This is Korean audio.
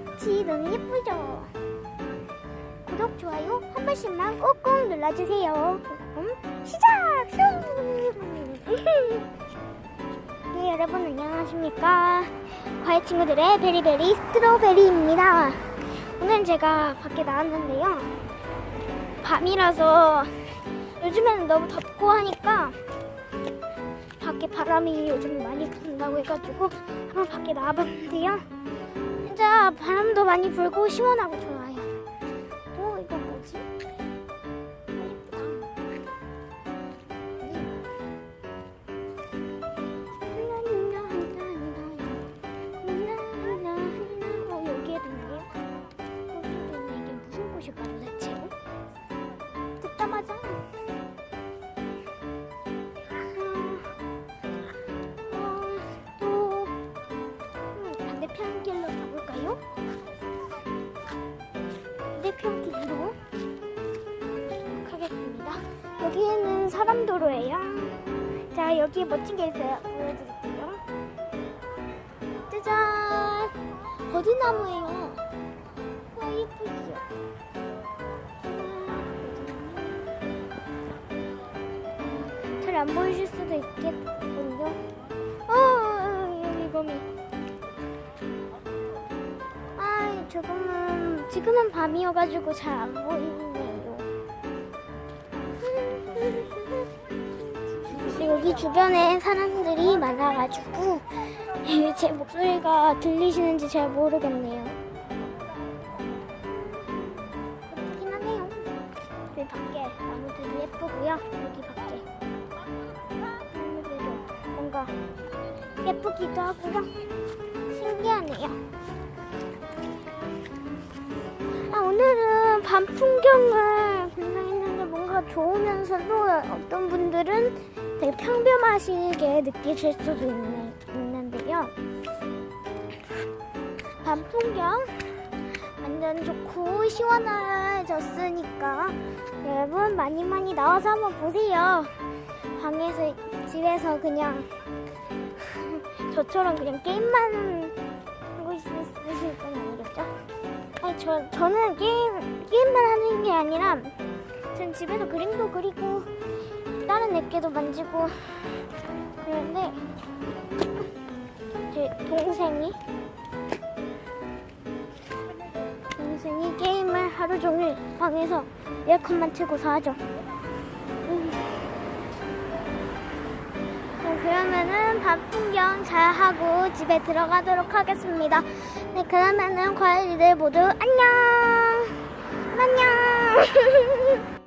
이 꽃이 너무 예쁘죠? 구독, 좋아요 한 번씩만 꾹꾹 눌러주세요. 그럼 시작! 슝! 네, 여러분 안녕하십니까? 과외 친구들의 베리베리 스트로베리입니다. 오늘 제가 밖에 나왔는데요. 밤이라서 요즘에는 너무 덥고 하니까 밖에 바람이 요즘 많이 분다고 해가지고 한번 밖에 나와봤는데요. 바람도 많이 불고 시원하고 좋아요. 어, 이거 뭐지? 여기에도 있네. 이게 무슨 꽃일까 도대체? 듣자마자 길로 가겠습니다. 여기에는 사람 도로예요. 자, 여기 멋진 게 있어요. 보여드릴게요. 짜잔! 버드나무예요. 와, 예쁘죠? 잘 안 보이실 수도 있겠군요. 어, 여기 거미. 아, 조금은 지금은 밤이어가지고 잘 안 보이네요. 여기 주변에 사람들이 많아가지고 제 목소리가 들리시는지 잘 모르겠네요. 예쁘긴 하네요. 여기 밖에 나무들이 예쁘고요. 여기 밖에 나무들도 뭔가 예쁘기도 하고요. 신기하네요. 밤 풍경을 감상했는데 뭔가 좋으면서도 어떤 분들은 되게 평범하시게 느끼실 수도 있네, 있는데요. 밤 풍경 완전 좋고 시원해졌으니까 여러분 많이 많이 나와서 한번 보세요. 방에서 집에서 그냥 저처럼 그냥 게임만 아니 저 저는 게임 게임만 하는 게 아니라 전 집에서 그림도 그리고 다른 앱게도 만지고 그런데 제 동생이 동생이 게임을 하루 종일 방에서 에어컨만 틀고서 하죠. 그러면은 밤 풍경 잘 하고 집에 들어가도록 하겠습니다. 네, 그러면은 과일이들 모두 안녕! 안녕!